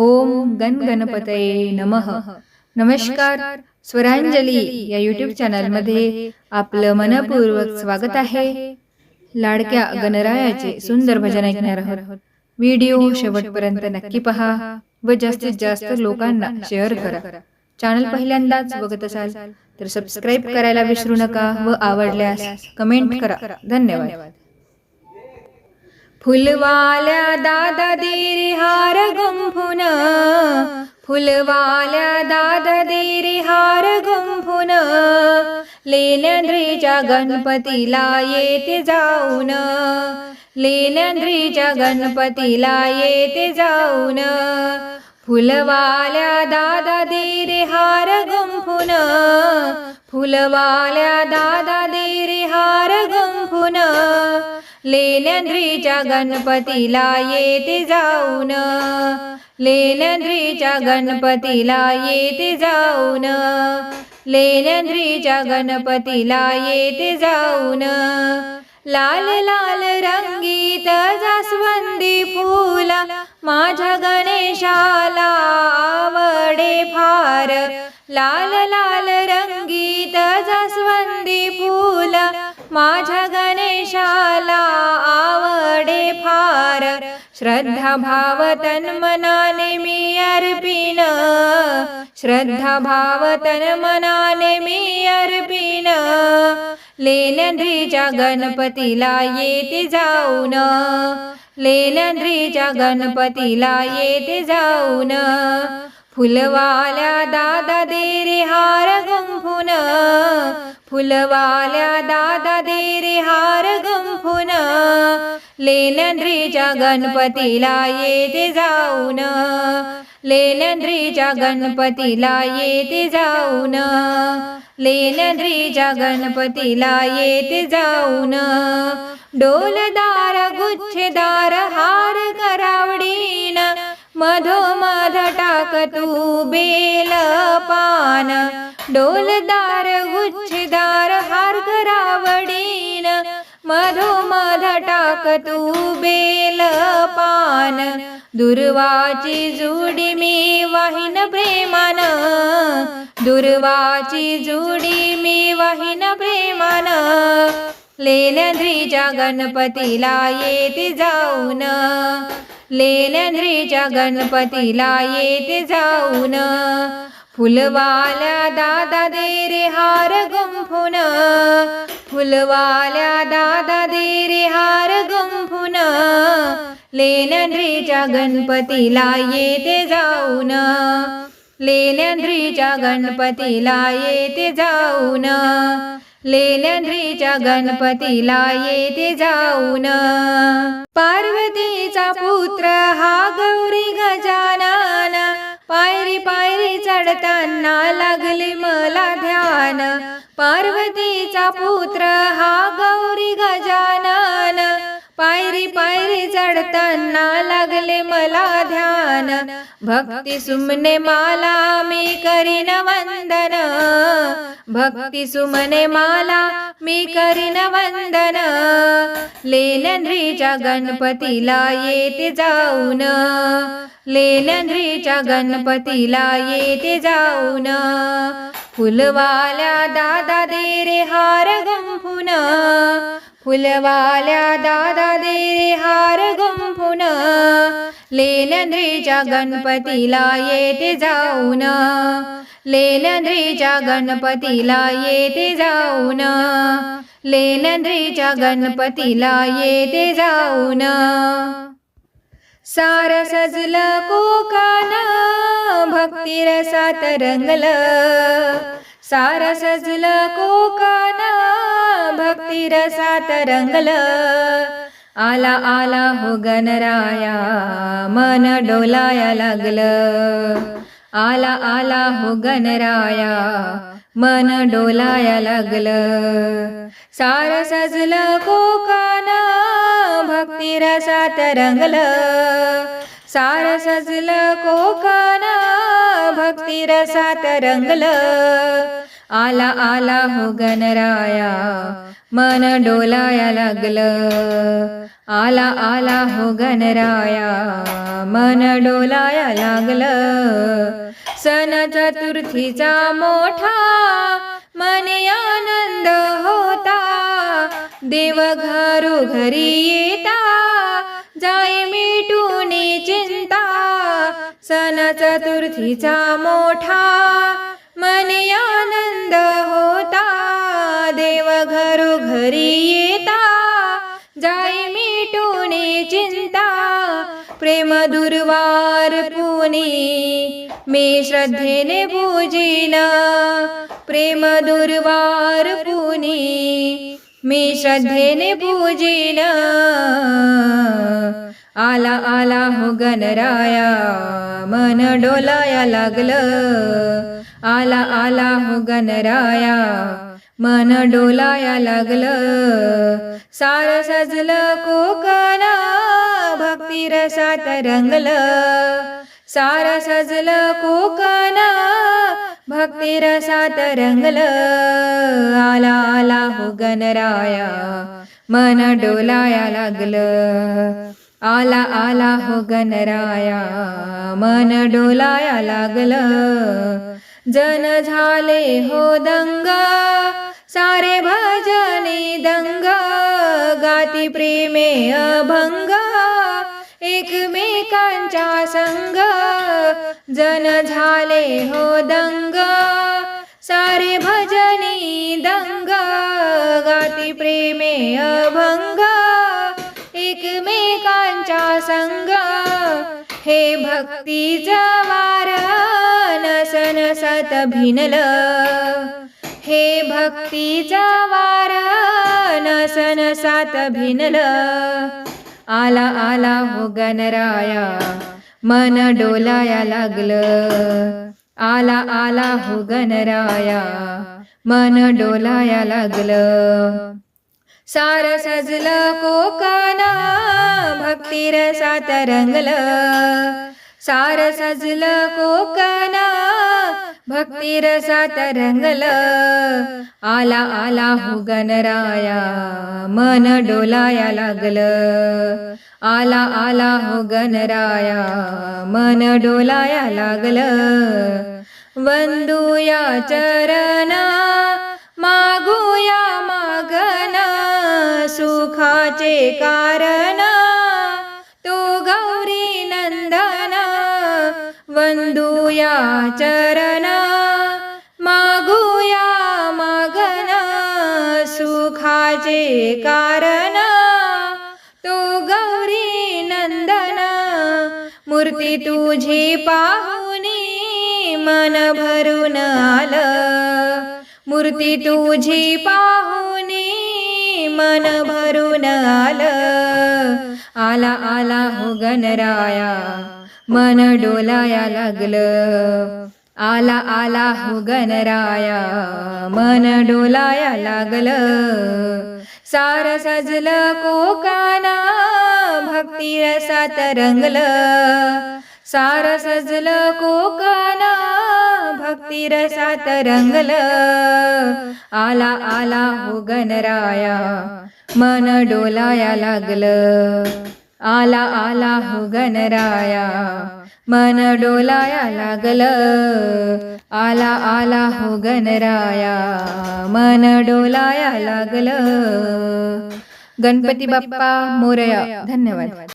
ओम गण गणपतये नमः. नमस्कार. स्वरांजली या युट्यूब चॅनलमध्ये आपलं मनपूर्वक स्वागत आहे. लाडक्या गणरायाचे सुंदर भजन ऐकणार आहोत. व्हिडिओ शेवटपर्यंत नक्की पहा व जास्तीत जास्त लोकांना शेअर करा. चॅनल पहिल्यांदाच बघत असाल तर सबस्क्राईब करायला विसरू नका व आवडल्यास कमेंट करा. धन्यवाद. फुलवाल्या दादा देरी हार गुंफुन. फुलवाल्या दादा देरी हार गुंफुन. लेनंद्रीच्या गणपतीला येते जाऊन. लेनंद्रीच्या गणपतीला येते जाऊन. फुलवाल्या दादा देरी हार गुंफुन. फुलवाल्या दादा देरी हार गुंफुन. लेनंद्रीच्या गणपतीला येते जाऊन. लेनंद्रीच्या गणपतीला येते जाऊन. लेनंद्रीच्या गणपतीला येते जाऊन. लाल लाल रंगीत जास्वंदी फुला माझ्या गणेशाला आवडे फार. लाल लाल रंगीत जास्वंदी फुला माझ्या गणेशाला आवडे फार. श्रद्धा भाव तन मनाने मी अर्पिन. श्रद्धा भाव तन मनाने मी अर्पिन. लेनंद्रीच्या गणपतीला येते जाऊन. लेनंद्रीच्या गणपतीला येते जाऊन. फुलवाल्या दादा देरे हार गुंफुन. फुलवाल्या दादा देरे हार गुंफुन. लेनंद्रीच्या गणपतीला येते जाऊन. लेनंद्रीच्या गणपतीला येते जाऊन. लेनंद्रीच्या गणपतीला येते जाऊन. डोलदार गुच्छदार हार करावडीन. मधोमध टाक तू बेल पान डोलदार गुच्छदार हार करावडीन मधोमध टाक तू बेल पान दुर्वाची जुडी मी वाहिन प्रेमान दुर्वाची जुडी मी वाहिन प्रेमान लेनद्रीच्या गणपतीला येते जाऊन लेनद्रीच्या गणपतीला येते जाऊन. फुलवाल्या दादा दे रे हार गुंफुन. फुलवाल्या दादा दे रे हार गुंफुन. लेनद्रीच्या गणपतीला येते जाऊन. लेनद्रीच्या गणपतीला येते जाऊन. लेनद्रीच्या गणपतीला येते जाऊन. पार्वतीचा पुत्र हा गौरी गजानन. पायरी पायरी चढताना लागले मला ध्यान. पार्वतीचा पुत्र हा गौरी गजानन. पायरी पायरी करताना लागले मला ध्यान. भक्ती सुमने माला मी करीन वंदन. भक्ती सुमने माला मी करीन वंदन. लेनंद्रीच्या गणपतीला येते जाऊन. लेनंद्रीच्या गणपतीला येते जाऊन. फुलवाल्या दादा देरे हार गुंफुन फुलवाल्या दादा देरे हार गुंफुन लेनंद्रीच्या गणपतीला येते जाऊन लेनंद्रीच्या गणपतीला येते जाऊन लेनंद्रीच्या गणपतीला येते जाऊन. सार सजलं कोकान भक्तिरसात रंगलं. सार सजलं कोकाना भक्तिरसात रंगल आला आला हो गणराया मन डोलाया लागलं। आला आला हो गणराया मन डोलाया लागलं। सार सजलं कोकान भक्तिरसात रंगलं सार सजलं कोकान भक्तिरसात रंगलं आला आला हो गणराया मन डोलाया लागलं. आला आला हो गणराया. मन डोलाया लागलं. सन चतुर्थीचा मोठा मने आनंद होता. देव घरो घरी येता. जाय मिटून चिंता. सन चतुर्थीचा मोठा घरी येता जाय मिटून चिंता. प्रेम दुर्वार पुनी मी श्रद्धेने पूजिन. प्रेम दुर्वार पुनी मी श्रद्धेने पूजिन. आला आला हो गणराया मन डोलाया लागलं. आला आला हो गणराया मन डोलाया लागलं. सार सजलं कोकण भक्ती रसात रंगलं. सार सजलं कोकण भक्ती रसात रंगलं. आला आला हो गणराया मन डोलाया लागलं. आला आला हो गणराया मन डोलाया लागलं. जन झाले हो दंगा सारे भजने दंग गाती प्रेमे अभंग एकमेकांच्या संग जन झाले हो दंग. सारे भजनी दंग गाती प्रेमे अभंग एकमेकांच्या संग. हे भक्तीचं वार नसन सत भिनल. हे भक्तीचं वार नसन सात भिनल. आला आला हो गणराया मन डोलाया लागलं. आला आला हो गणराया मन डोलाया लागलं. सार सजलं कोकाना भक्ती रसात रंगलं. सार सजलं कोकाना भक्ती रसात आला आला हो गणराया मन डोलाया लागलं। आला आला हो गणराया मन डोलाया लागलं। वंदुया चरणा मागूया मागन। सुखाचे कारण तो गौरी नंदन। वंदुया चरणा कारण तो गौरी नंदन मूर्ती तुझी पाहुनी मन भरून आलं. मूर्ती तुझी पाहुनी मन भरून आलं. आला आला हो गणराया मन डोलाया लागलं. आला आला हो गणराया मन डोलाया लागलं. सार सजलं कोकाना भक्ती रसात रंगलं. सार सजलं कोकाना भक्ती रसात रंगलं. आला आला हो गणराया मन डोलाया लागलं. आला आला हो गणराया. मन डोलाया लागल. आला आला हो गणराया. मन डोलाया लागल. गणपती बाप्पा मोरया धन्यवाद.